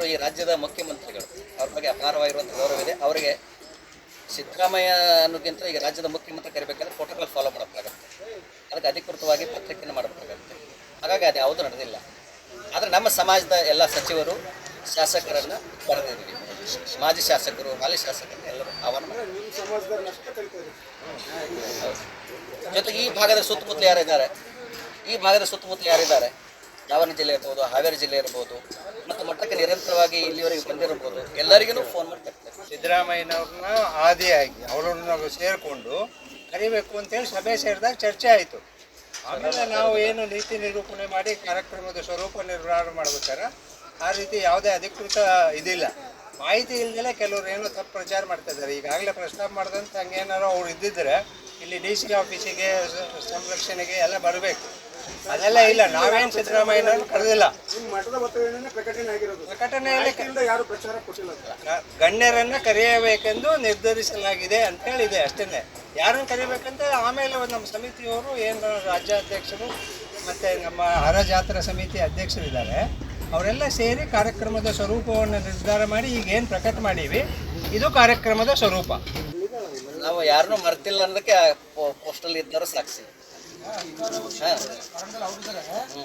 ಅವರು ಈ ರಾಜ್ಯದ ಮುಖ್ಯಮಂತ್ರಿಗಳು. ಅವ್ರ ಬಗ್ಗೆ ಅಪಾರವಾಗಿರುವಂಥ ಗೌರವ ಇದೆ ಅವರಿಗೆ ಸಿದ್ದರಾಮಯ್ಯ ಅನ್ನೋಕ್ಕಿಂತ ಈಗ ರಾಜ್ಯದ ಮುಖ್ಯಮಂತ್ರಿ ಕರಿಬೇಕಾದ್ರೆ ಪ್ರೋಟೋಕಾಲ್ ಫಾಲೋ ಮಾಡಬೇಕಾಗುತ್ತೆ. ಅದಕ್ಕೆ ಅಧಿಕೃತವಾಗಿ ಪತ್ರಿಕೆಯನ್ನು ಮಾಡಬೇಕಾಗುತ್ತೆ. ಹಾಗಾಗಿ ಅದು ಯಾವುದೂ ನಡೆದಿಲ್ಲ. ಆದರೆ ನಮ್ಮ ಸಮಾಜದ ಎಲ್ಲ ಸಚಿವರು, ಶಾಸಕರನ್ನು ಬರೆದಿದ್ವಿ ಮಾಜಿ ಶಾಸಕರು ಹಾಲಿ ಶಾಸಕರನ್ನು ಎಲ್ಲರೂ ಆಹ್ವಾನ ಜೊತೆಗೆ ಈ ಭಾಗದ ಸುತ್ತಮುತ್ತಲು ಯಾರಿದ್ದಾರೆ? ಈ ಭಾಗದ ಸುತ್ತಮುತ್ತಲು ಯಾರಿದ್ದಾರೆ? ದಾವಣಗೆರೆ ಜಿಲ್ಲೆ ಇರ್ಬೋದು, ಹಾವೇರಿ ಜಿಲ್ಲೆ ಇರ್ಬೋದು, ಮತ್ತು ಮಟ್ಟಕ್ಕೆ ನಿರಂತರವಾಗಿ ಇಲ್ಲಿವರೆಗೆ ಬಂದಿರಬಹುದು. ಎಲ್ಲರಿಗೂ ಫೋನ್ ಮಾಡಿ ಸಿದ್ದರಾಮಯ್ಯನವ್ರನ್ನ ಆದಿಯಾಗಿ ಅವರನ್ನು ಸೇರಿಕೊಂಡು ಕರಿಬೇಕು ಅಂತೇಳಿ ಸಭೆ ಸೇರಿದಾಗ ಚರ್ಚೆ ಆಯಿತು. ಆಮೇಲೆ ನಾವು ಏನು ನೀತಿ ನಿರೂಪಣೆ ಮಾಡಿ ಕಾರ್ಯಕ್ರಮದ ಸ್ವರೂಪ ನಿರ್ವಹಣೆ ಮಾಡ್ಬೇಕಾರೆ ಆ ರೀತಿ ಯಾವುದೇ ಅಧಿಕೃತ ಇದಿಲ್ಲ. ಮಾಹಿತಿ ಇಲ್ದಲೆ ಕೆಲವರು ಏನೋ ತಪ್ಪು ಪ್ರಚಾರ ಮಾಡ್ತಾ ಇದ್ದಾರೆ. ಈಗಾಗಲೇ ಪ್ರಸ್ತಾಪ ಮಾಡಿದಂತ ಹಂಗೇನಾರು ಅವ್ರು ಇದ್ದಿದ್ರೆ ಇಲ್ಲಿ ಡಿ ಸಿ ಆಫೀಸಿಗೆ ಸಂರಕ್ಷಣೆಗೆ ಎಲ್ಲ ಬರಬೇಕು. ಅದೆಲ್ಲ ಇಲ್ಲ ನಾವೇನು ಸಿದ್ದರಾಮಯ್ಯ ಕರೆದಿಲ್ಲ. ನಿಮ್ಮ ಮಠದ ಒತ್ತಡನೇ ಪ್ರಕಟಣೆ ಆಗಿರೋದು. ಪ್ರಕಟಣೆಯಲ್ಲಿ ಯಾರು ಪ್ರಚಾರ ಕೊಟ್ಟಿಲ್ಲ. ಗಣ್ಯರನ್ನ ಕರೆಯಬೇಕೆಂದು ನಿರ್ಧರಿಸಲಾಗಿದೆ ಅಂತ ಹೇಳಿದೆ ಅಷ್ಟೇ ಯಾರನ್ನು ಕರಿಬೇಕಂತ ಆಮೇಲೆ ಒಂದು ನಮ್ಮ ಸಮಿತಿಯವರು ಏನು ರಾಜ್ಯಾಧ್ಯಕ್ಷರು ಮತ್ತು ನಮ್ಮ ಹರ ಜಾತ್ರಾ ಸಮಿತಿ ಅಧ್ಯಕ್ಷರಿದ್ದಾರೆ ಅವರೆಲ್ಲ ಸೇರಿ ಕಾರ್ಯಕ್ರಮದ ಸ್ವರೂಪವನ್ನು ನಿರ್ಧಾರ ಮಾಡಿ ಈಗ ಏನು ಪ್ರಕಟ ಮಾಡೀವಿ ಇದು ಕಾರ್ಯಕ್ರಮದ ಸ್ವರೂಪ. ನಾವು ಯಾರನ್ನೂ ಮರ್ತಿಲ್ಲ ಅನ್ನೋದಕ್ಕೆ ಪೋಸ್ಟಲ್ಲಿ ಇದ್ದವರು ಸಾಕ್ಷಿ. ಹ್ಞೂ